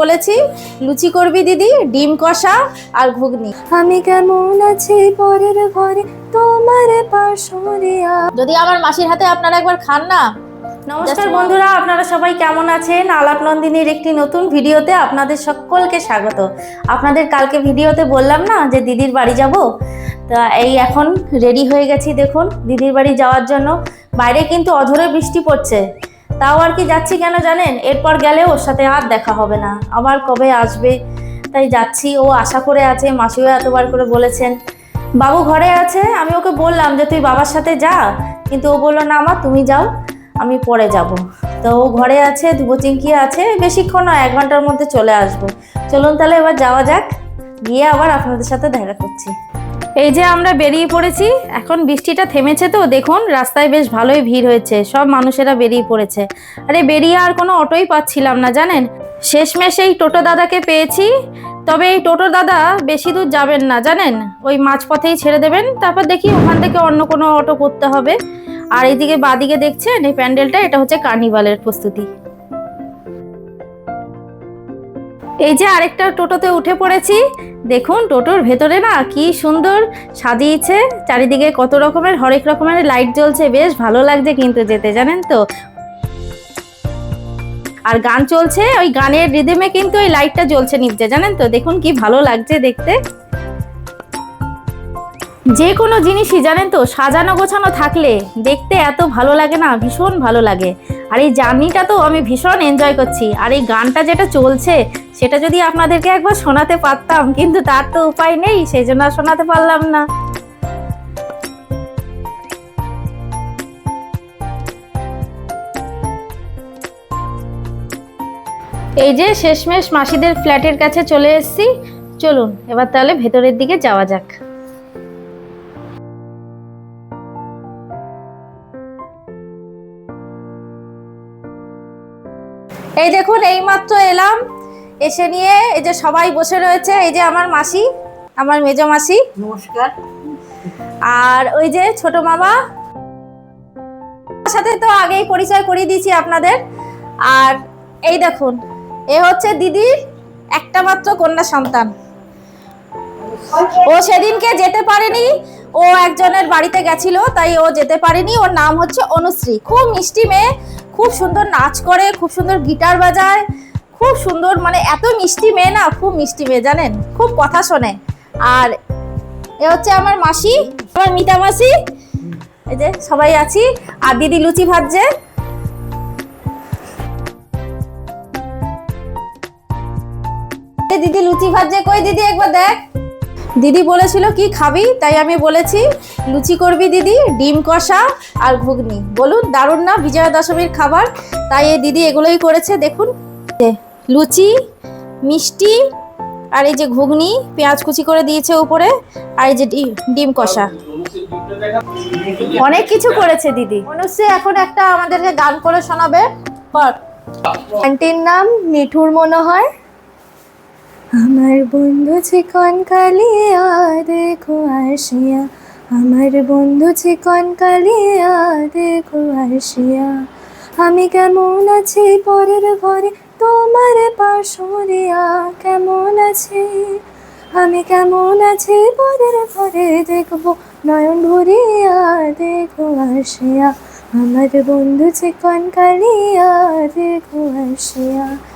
বলেছি লুচি করবি দিদি ডিম কষা আর ঘুগনি। আমি কেমন আছি পরের ঘরে? তোমার পাশরিয়া। যদি আমার মাসির হাতে আপনারা একবার খান না নমস্কার বন্ধুরা আপনারা সবাই কেমন আছেন? আলাপ নন্দিনীর একটি নতুন ভিডিওতে আপনাদের সকলকে স্বাগত। আপনাদের কালকে ভিডিওতে বললাম না যে দিদির বাড়ি যাব? তা এই এখন রেডি হয়ে গেছি দেখুন দিদির বাড়ি যাওয়ার জন্য। বাইরে কিন্তু অঝরে বৃষ্টি পড়ছে। তাও আর কি যাচ্ছি কেন জানেন? এরপর গেলে ওর সাথে আর দেখা হবে না। আবার কবে আসবে? তাই যাচ্ছি। ও আশা করে আছে, মাসিও এতবার করে বলেছেন। বাবু ঘরে আছে? আমি ওকে বললাম যে, তুই বাবার সাথে যা। কিন্তু ও বলল, না মা, তুমি যাও, আমি পরে যাব। তো ও ঘরে আছে ধুবোচিঙ্কি আছে, বেশিক্ষণ নয়, এক ঘণ্টার মধ্যে চলে আসবে। চলুন তাহলে এবার যাওয়া যাক। গিয়ে আবার আপনাদের সাথে দেখা করছি। এই যে আমরা বেরিয়ে পড়েছি, এখন বৃষ্টিটা থেমেছে তো, দেখুন রাস্তায় বেশ ভালোই ভিড় হয়েছে, সব মানুষেরা বেরিয়ে পড়েছে। আরে বেরিয়ে আর কোনো অটোই পাচ্ছিলাম না, জানেন? শেষমেশ এই টোটো দাদাকে পেয়েছি, তবে এই টোটো দাদা বেশি দূর যাবেন না, জানেন? ওই মাঝপথেই ছেড়ে দেবেন, তারপর দেখি ওখান থেকে অন্য কোনো অটো করতে হবে। আর এইদিকে বাদিকে দেখছেন, এই প্যান্ডেলটা, এটা হচ্ছে কার্নিভালের প্রস্তুতি। এই যে আরেকটা টোটোতে উঠে পড়েছি। দেখুন টোটোর ভেতরে না কি সুন্দর সাজিয়েছে। চারিদিকে কত রকমের, হরেক রকমের লাইট জ্বলছে। বেশ ভালো লাগছে কিন্তু যেতে, জানেন তো? আর গান চলছে, ওই গানের রিদেমে কিন্তু ওই লাইটটা জ্বলছে নিচে, জানেন তো? দেখুন কি ভালো লাগছে দেখতে। যে কোনো জিনিসই, জানেন তো, সাজানো গোছানো থাকলে দেখতে এত ভালো লাগে না, ভীষণ ভালো লাগে। আর এই জার্নিটা তো আমি ভীষণ এনজয় করছি। আর এই গানটা যেটা চলছে, সেটা যদি আপনাদেরকে একবার শোনাতে পারতাম, কিন্তু তার তো উপায় নেই, সেই জন্য আর শোনাতে পারলাম না। এই যে শেষমেশ মাসিদের ফ্ল্যাটের কাছে চলে এসেছি। চলুন, এবার তাহলে ভেতরের দিকে যাওয়া যাক। এই দেখুন এইমাত্র এলাম। এসে নিয়ে এই যে সবাই বসে রয়েছে এই যে আমার মাসি আমার মেজ মাসি। নমস্কার। আর ওই যে ছোট মামা। সাথে তো আগেই পরিচয় করিয়ে দিয়েছি আপনাদের। আর এই দেখুন এ হচ্ছে দিদির একটা মাত্র কন্যা সন্তান। ও সেদিনকে যেতে পারেনি ও একজনের বাড়িতে গেছিল তাই ও যেতে পারেনি। ওর নাম হচ্ছে অনুশ্রী। খুব মিষ্টি মেয়ে খুব সুন্দর নাচ করে, খুব সুন্দর গিটার বাজায়, খুব সুন্দর মানে এত মিষ্টি মেয়ে না, খুব মিষ্টি মেয়ে জানেন, খুব কথা শোনে। আর এ হচ্ছে আমার মাসি, আমার মিতা মাসি, এই যে সবাই আছি, আর দিদি লুচি ভাজছে। দিদি লুচি ভাজছে, কই দিদি একবার দেখ। দিদি বলেছিল কি খাবি? তাই আমি বলেছি লুচি করবি দিদি ডিম কষা আর ঘুগনি। বলুন দারুণ না বিজয়া দশমীর খাবার? তাই এই দিদি এগুলোই করেছে দেখুন। লুচি মিষ্টি আর এই যে ঘুগনি পেঁয়াজ কুচি করে দিয়েছে উপরে আর এই যে ডিম কষা। অনেক কিছু করেছে দিদি। অনুশ্রী এখন একটা আমাদেরকে গান করে শোনাবে। আন্টির নাম মিঠুর মনে হয় আমার বন্ধু চিকন কালিয়া, দেখো আসিয়া। আমার বন্ধু চিকন কালিয়া, দেখো আসিয়া। আমি কেমন আছি পরের ঘরে, তোমার পাশরিয়া কেমন আছি? আমি কেমন আছি পরের ঘরে, দেখব নয়ন ভরিয়া, দেখো আসিয়া। আমার বন্ধু চিকন কালিয়া, দেখো আসিয়া।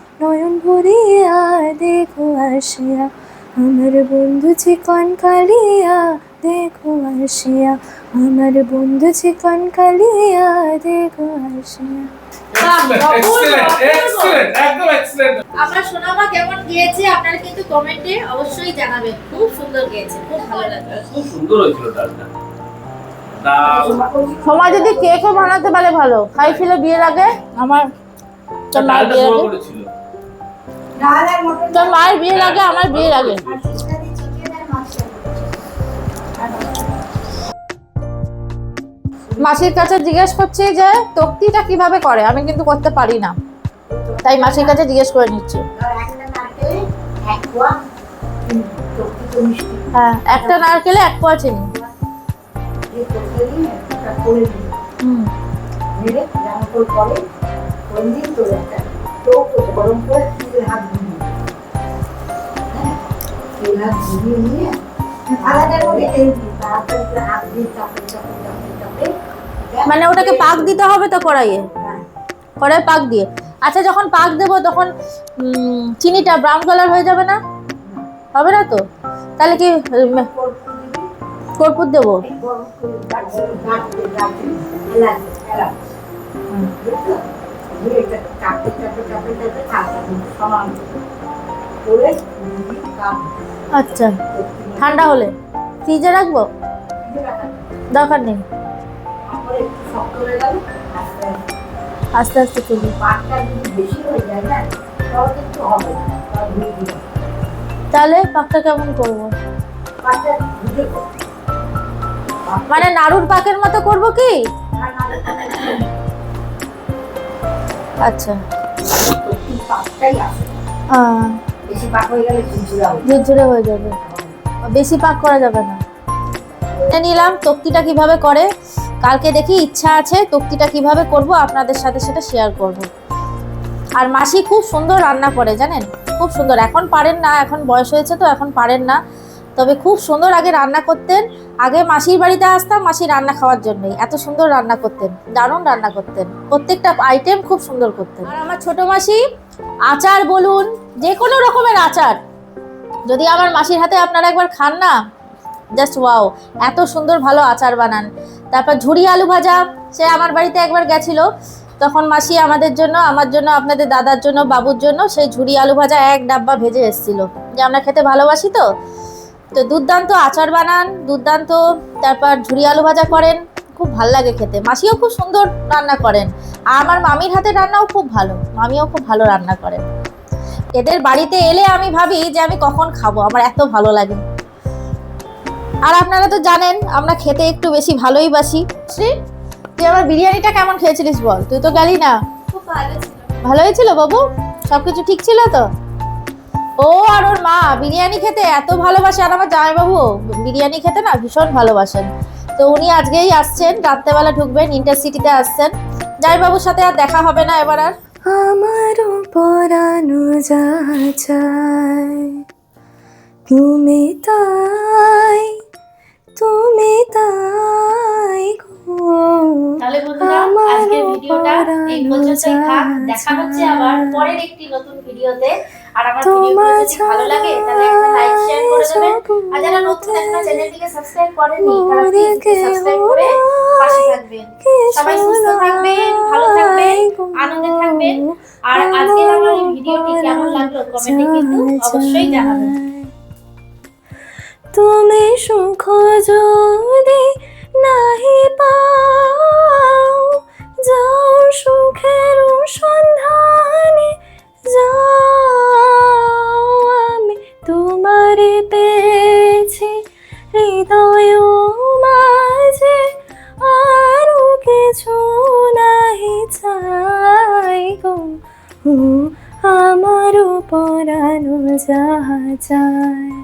নয়ন ভরিয়া দেখো আসিয়া আমার বন্ধু চিকন কালিয়া দেখো আসিয়া আমার বন্ধু চিকন কালিয়া দেখো আসিয়া। Excellent, excellent, একদম excellent. আমরা সোনামা কেমন গিয়েছে আপনারা কিন্তু কমেন্টে অবশ্যই জানাবেন। খুব সুন্দর গিয়েছে খুব ভালো লাগবে খুব সুন্দর হয়েছিল ডালটা যদি কেকও বানাতে পারে ভালো। খাইছিল বিয়ের আগে? আমার বিয়ের আগে। তোর মায়ের বিয়ের আগে আমার বিয়ের আগে মাসির কাছে জিজ্ঞেস করছি যে, তক্তিটা কীভাবে করে? আমি কিন্তু করতে পারি না। তাই মাসির কাছে জিজ্ঞেস করে নিচ্ছি। হ্যাঁ একটা নারকেলে এক পোয়া চিনি। হুম। করে করে টোপ গরম করে হাত ধুয়ে হ্যাঁ হাত ধুয়ে নিয়ে তেল দিই তারপরে হাত দিয়ে চাপে চাপে চাপে চাপে মানে ওটাকে পাক দিতে হবে তো কড়াইয়ে? হ্যাঁ কড়াই পাক দিয়ে। আচ্ছা যখন পাক দেবো তখন চিনিটা ব্রাউন কালার হয়ে যাবে না? হবে না তো? তাহলে কি কর্পূর দিবি? আচ্ছা ঠান্ডা হলে ফ্রিজে রাখব? দরকার নেই। আস্তে আস্তে না তাহলে পাকটা কেমন করব। মানে নাড়ুর পাকের মতো করব কি? আচ্ছা। হয়ে ঝুরঝুরা হয়ে যাবে। বেশি পাক করা যাবে না। নিলাম তক্তিটা কীভাবে করে? কালকে দেখি ইচ্ছা আছে তক্তিটা কীভাবে করব আপনাদের সাথে সেটা শেয়ার করব। আর মাসি খুব সুন্দর রান্না করে জানেন? খুব সুন্দর। এখন পারেন না এখন বয়স হয়েছে তো এখন পারেন না। তবে খুব সুন্দর আগে রান্না করতেন। আগে মাসির বাড়িতে আসতাম, মাসি রান্না খাওয়ার জন্যই। এত সুন্দর রান্না করতেন, দারুণ রান্না করতেন। প্রত্যেকটা আইটেম খুব সুন্দর করতেন। আর আমার ছোট মাসি, আচার বলুন, যে কোনো রকমের আচার। যদি আমার মাসির হাতে আপনারা একবার খান না জাস্ট ওয়াও এত সুন্দর ভালো আচার বানান। তারপর ঝুড়ি আলু ভাজা, সে আমার বাড়িতে একবার গেছিল। তখন মাসি আমাদের জন্য, আমার জন্য, আপনাদের দাদার জন্য, বাবুর জন্য সেই ঝুড়ি আলু ভাজা এক ডাব্বা ভেজে এসেছিল। যে আমরা খেতে ভালোবাসি তো? তো দুর্দান্ত আচার বানান দুর্দান্ত তারপর ঝুড়ি আলু ভাজা করেন খুব ভালো লাগে খেতে। মাসিও খুব সুন্দর রান্না করেন। আর আমার মামির হাতের রান্নাও খুব ভালো মামিও খুব ভালো রান্না করেন। এদের বাড়িতে এলে আমি ভাবি যে আমি কখন খাব আমার এত ভালো লাগে। আর আপনারা তো জানেন আমরা খেতে একটু বেশি ভালোই বাসি। শ্রী তুই আমার বিরিয়ানিটা কেমন খেয়েছিলিস বল? তুই তো গেলি না। খুব ভালো ছিল। ভালো হয়েছিল বাবু? সবকিছু ঠিক ছিল তো? ও আর ওর মা বিরিয়ানি খেতে এত ভালোবাসে, আর আমার জামাইবাবু বিরিয়ানি খেতে না ভীষণ ভালোবাসেন। তো উনি আজকেই আসছেন, রাত্রেবেলা ঢুকবেন ইন্টারসিটিতে আসছেন। জামাইবাবুর সাথে আর দেখা হবে না এবার আর। আমারও পরানো যাহা চায় তুমি তাই তুমি তাই তাহলে বন্ধুরা আজকের ভিডিওটা এই পর্যন্তই থাক। দেখা হচ্ছে আবার পরের একটি নতুন ভিডিওতে। আর আমার ভিডিওগুলো যদি ভালো লাগে তাহলে একটা লাইক শেয়ার করে দেবেন। আর যারা নতুন একটা চ্যানেলটিকে সাবস্ক্রাইব করেনি তারা প্লিজ সাবস্ক্রাইব করে পাশে থাকবেন। সবাই সুস্থ থাকবেন ভালো থাকবেন আনন্দে থাকবেন। আর আজকের আমার এই ভিডিওটি কেমন লাগল কমেন্টে কিন্তু অবশ্যই জানাবেন। তুমি সুখ যদি নাহি পাও। যাও সুখের সন্ধানে, যাও আমি তোমারে পেয়েছি। হৃদয় মাঝে আরও কিছু নাহি চাই গো। আমারও পরানো যাহা চায়।